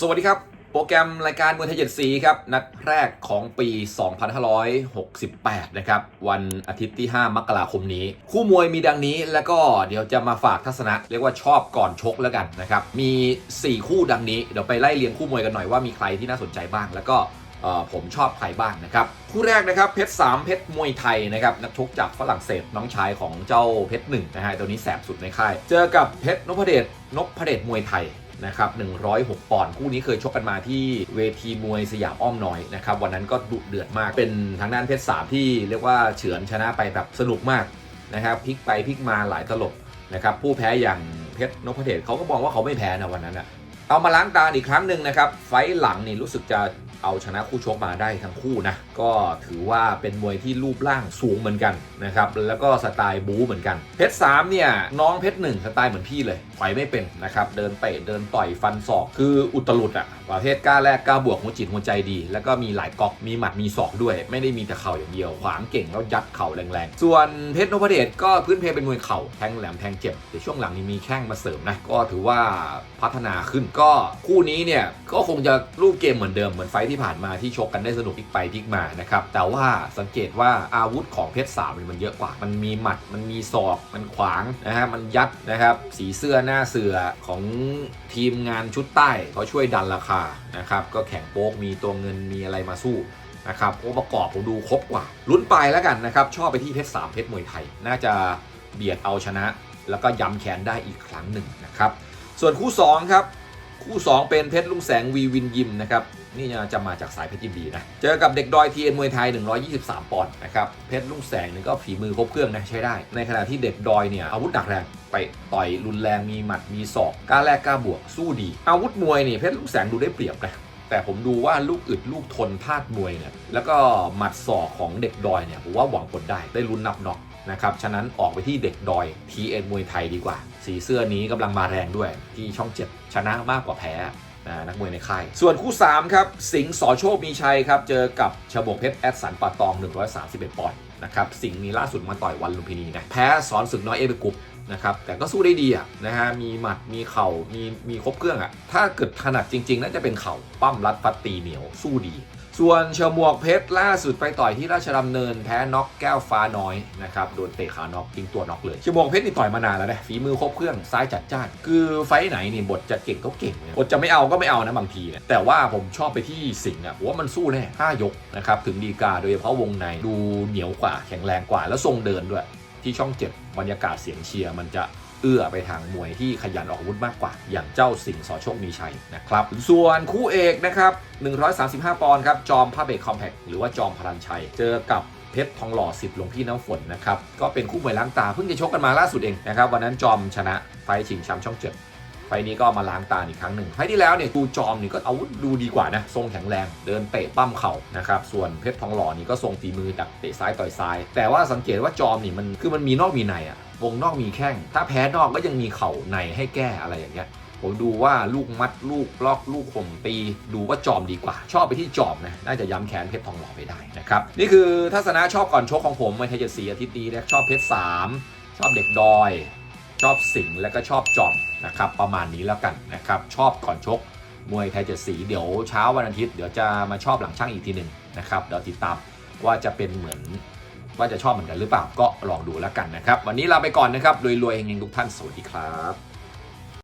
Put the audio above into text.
สวัสดีครับ โปรแกรมรายการมวยไทยเจ็ดสีครับ นัดแรกของปี 2568 นะครับ วันอาทิตย์ที่ 5 มกราคมนี้ คู่มวยมีดังนี้แล้วก็เดี๋ยวจะมาฝากทัศนะ เรียกว่าชอบก่อนชกแล้วกันนะครับ มี 4 คู่ดังนี้ เดี๋ยวไปไล่เรียงคู่มวยกันหน่อยว่ามีใครที่น่าสนใจบ้าง แล้วก็ผมชอบใครบ้างนะครับ คู่แรกนะครับเพชรสามเพชรมวยไทยนะครับนักชกจากฝรั่งเศสน้องชายของเจ้าเพชรหนึ่งนะฮะตัวนี้แสบสุดในค่าย เจอกับเพชรนพเดชนพเดชมวยไทย นะครับ 106 ปอนด์คู่นี้เคยชกกันมาที่เวทีมวยสยามอ้อมน้อยนะครับ วันนั้นก็ดุเดือดมาก เป็นทางด้านเพชรสามที่เรียกว่าเฉือนชนะไปแบบสนุกมากนะครับพลิกไปพลิกมาหลายตลบนะครับผู้แพ้อย่างเพชรนพเดชเขาก็มองว่าเขาไม่แพ้นะวันนั้นอะเอามาล้างตาอีกครั้งหนึ่งนะครับ ไฟหลังนี่รู้สึกจะ เอาชนะคู่ชกมาได้ทั้งคู่นะก็ถือว่าเป็นมวยที่รูปร่างสูงเหมือนกันนะครับแล้วก็สไตล์บู๊เหมือนกันเพชรสามเนี่ยน้องเพชรหนึ่งสไตล์เหมือนพี่เลยถอยไม่เป็นนะครับเดินเตะเดินต่อยฟันศอก คืออุตลุดอะประเภทกล้าแรกกล้าบวกหัวจิตหัวใจดี แล้วก็มีหลายกอกมีหมัดมีศอกด้วย ไม่ได้มีแต่เข่าอย่างเดียว ขวางเก่งแล้วยัดเข่าแรงๆ ส่วนเพชรนพเดชก็พื้นเพเป็นมวยเข่าแทงแหลมแทงเจ็บแต่ช่วงหลังนี้มีแข้งมาเสริมนะก็ถือว่าพัฒนาขึ้นก็คู่นี้เนี่ยก็คงจะรูปเกมเหมือนเดิมเหมือนไฟทที่ผ่านมาที่ชกกันได้สนุกพลิกไปพลิกมานะครับแต่ว่าสังเกตว่าอาวุธของเพชรสามเนี่ยมันเยอะกว่า มันมีหมัดมันมีศอกมันขวางนะฮะมันยัดนะครับสีเสื้อหน้าเสือของทีมงานชุดใต้เขาช่วยดันราคานะครับก็แข่งโป๊กมีตัวเงินมีอะไรมาสู้นะครับองค์ประกอบผมดูครบกว่า ลุ้นไปแล้วกันนะครับ ชอบไปที่เพชรสามเพชรมวยไทย น่าจะเบียดเอาชนะ แล้วก็ย้ำแค้นได้อีกครั้งหนึ่งนะครับ ส่วนคู่ 2 ครับ คู่ 2 เป็นเพชรลุงแสงวีวินยิมนะครับนี่จะมาจากสายเพชรยิมดีนะ เจอกับเด็กดอยทีเอ็นมวยไทย 123 ปอนด์นะครับเพชรลุงแสงนี่ก็ฝีมือครบเครื่องนะใช้ได้ ในขณะที่เด็กดอยเนี่ยอาวุธหนักแรงไปต่อยรุนแรงมีหมัดมีศอกกล้าแลกกล้าบวกสู้ดี อาวุธมวยนี่เพชรลุงแสงดูได้เปรียบนะ แต่ผมดูว่าลูกอึดลูกทนพลาดมวยเนี่ยแล้วก็หมัดศอกของเด็กดอยเนี่ยผมว่าหวังผลได้ได้ลุ้นนับน็อกนะครับฉะนั้นออกไปที่เด็กดอย TN มวยไทยดีกว่า สีเสื้อนี้กำลังมาแรงด้วยที่ช่องเจ็ดชนะมากกว่าแพ้ นะนักมวยในค่าย ส่วนคู่ 3 ครับ สิงห์สอโชคมีชัยครับ เจอกับชบกเพชรแอดสันปาตอง 131 ปอนด์นะครับ สิงห์นี้ล่าสุดมาต่อยวันลุมพินีนะ แพ้สอนศึกน้อยเอเบกุปนะครับแต่ก็สู้ได้ดีอะนะฮะมีหมัดมีเข่ามีมีครบเครื่องอะถ้าเกิดถนัดจริงๆน่าจะเป็นเข่าปั้มรัดฟัดตีเหนียวสู้ดี ส่วนเชอมวกเพชรล่าสุดไปต่อยที่ราชดำเนินแพ้น็อกแก้วฟ้าน้อยนะครับโดนเตะขาน็อกทิ้งตัวน็อกเลยเชอมวกเพชรนี่ต่อยมานานแล้วนะฝีมือครบเครื่องซ้ายจัดจ้านคือไฟไหนนี่บทจะเก่งก็เก่งเนี่ยบทจะไม่เอาก็ไม่เอานะบางทีเนี่ยแต่ว่าผมชอบไปที่สิงห์อะว่ามันสู้แน่ห้ายกนะครับถึงดีกาโดยเฉพาะวงในดูเหนียวกว่าแข็งแรงกว่าแล้วทรงเดินด้วย ที่ช่องเจ็ดบรรยากาศเสียงเชียร์มันจะ เอื้อไปทางมวยที่ขยันออกอาวุธมากกว่า อย่างเจ้าสิงห์สอโชคมีชัยนะครับ ส่วนคู่เอกนะครับ 135 ปอนด์ครับ จอมพระเบกคอมแพคหรือว่าจอมพลันชัย เจอกับเพชรทองหล่อสิบหลวงพี่น้ำฝนนะครับ ก็เป็นคู่มวยล้างตาเพิ่งจะชกกันมาล่าสุดเองนะครับ วันนั้นจอมชนะไฟชิงแชมป์ช่องเจ็ด ไฟนี้ก็มาล้างตาอีกครั้งหนึ่งไฟที่แล้วเนี่ยดูจอมนี่ก็อาวุธดูดีกว่านะ ทรงแข็งแรง เดินเตะปั้มเข่านะครับ ส่วนเพชรทองหล่อนี่ก็ทรงฝีมือดักเตะซ้ายต่อยซ้าย แต่ว่าสังเกตว่าจอมนี่มันคือมันมีนอกมีในอะวงนอกมีแข้ง ถ้าแพ้นอกก็ยังมีเข่าในให้แก้อะไรอย่างเงี้ยผมดูว่าลูกมัดลูกล็อกลูกข่มตี ดูว่าจอมดีกว่า ชอบไปที่จอมนะ น่าจะย้ำแค้นเพชรทองหล่อไปได้นะครับ นี่คือทัศนะชอบก่อนชกของผมในไทยเจ็ดสีอาทิตย์นี้นะชอบเพชรสามชอบเด็กดอย ชอบสิงห์และก็ชอบจอม นะครับประมาณนี้แล้วกันนะครับชอบก่อนชกมวยไทยเจ็ดสีเดี๋ยวเช้าวันอาทิตย์เดี๋ยวจะมาชอบหลังช่างอีกทีหนึ่งนะครับเดี๋ยวติดตามว่าจะเป็นเหมือนว่าจะชอบเหมือนกันหรือเปล่าก็ลองดูแล้วกันนะครับ วันนี้ลาไปก่อนนะครับรวยๆเฮงๆทุกท่านสวัสดีครับ